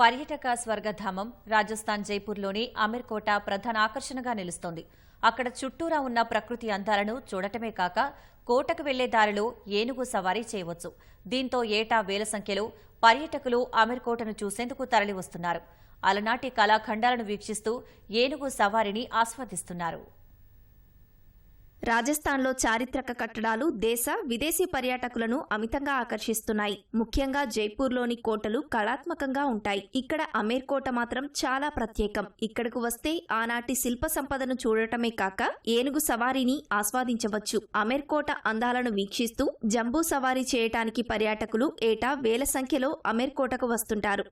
పర్యటక స్వర్గధామం రాజస్థాన్ జైపూర్లోని అమీర్కోట ప్రధాన ఆకర్షణగా నిలుస్తోంది. అక్కడ చుట్టూరా ఉన్న ప్రకృతి అందాలను చూడటమే కాక కోటకు వెళ్ళే దారిలో ఏనుగు సవారీ చేయవచ్చు. దీంతో ఏటా వేల సంఖ్యలో పర్యాటకులు అమీర్కోటను చూసేందుకు తరలివస్తున్నారు. అలనాటి కళాఖండాలను వీక్షిస్తూ ఏనుగు సవారీని ఆస్వాదిస్తున్నారు. రాజస్థాన్లో చారిత్రక కట్టడాలు దేశ విదేశీ పర్యాటకులను అమితంగా ఆకర్షిస్తున్నాయి. ముఖ్యంగా జైపూర్లోని కోటలు కళాత్మకంగా ఉంటాయి. ఇక్కడ అమీర్ కోట మాత్రం చాలా ప్రత్యేకం. ఇక్కడకు వస్తే ఆనాటి శిల్ప సంపదను చూడటమే కాక ఏనుగు సవారీని ఆస్వాదించవచ్చు. అమీర్ కోట అందాలను వీక్షిస్తూ జంబూ సవారీ చేయటానికి పర్యాటకులు ఏటా వేల సంఖ్యలో అమీర్ కోటకు వస్తుంటారు.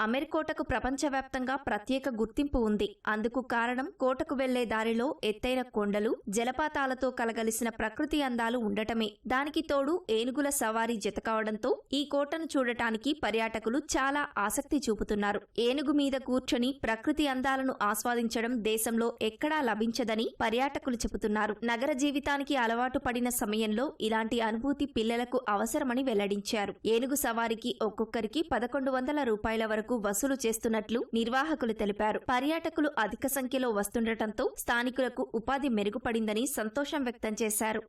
అమెరికోటకు ప్రపంచవ్యాప్తంగా ప్రత్యేక గుర్తింపు ఉంది. అందుకు కారణం కోటకు వెళ్ళే దారిలో ఎత్తైన కొండలు జలపాతాలతో కలగలిసిన ప్రకృతి అందాలు ఉండటమే. దానికి తోడు ఏనుగుల సవారీ జతకావడంతో ఈ కోటను చూడటానికి పర్యాటకులు చాలా ఆసక్తి చూపుతున్నారు. ఏనుగు మీద కూర్చొని ప్రకృతి అందాలను ఆస్వాదించడం దేశంలో ఎక్కడా లభించదని పర్యాటకులు చెబుతున్నారు. నగర జీవితానికి అలవాటు పడిన సమయంలో ఇలాంటి అనుభూతి పిల్లలకు అవసరమని వెల్లడించారు. ఏనుగు సవారికి ఒక్కొక్కరికి పదకొండు వందల రూపాయల వరకు వసూలు చేస్తున్నట్లు నిర్వాహకులు తెలిపారు. పర్యాటకులు అధిక సంఖ్యలో వస్తుండటంతో స్థానికులకు ఉపాధి మెరుగుపడిందని సంతోషం వ్యక్తం చేశారు.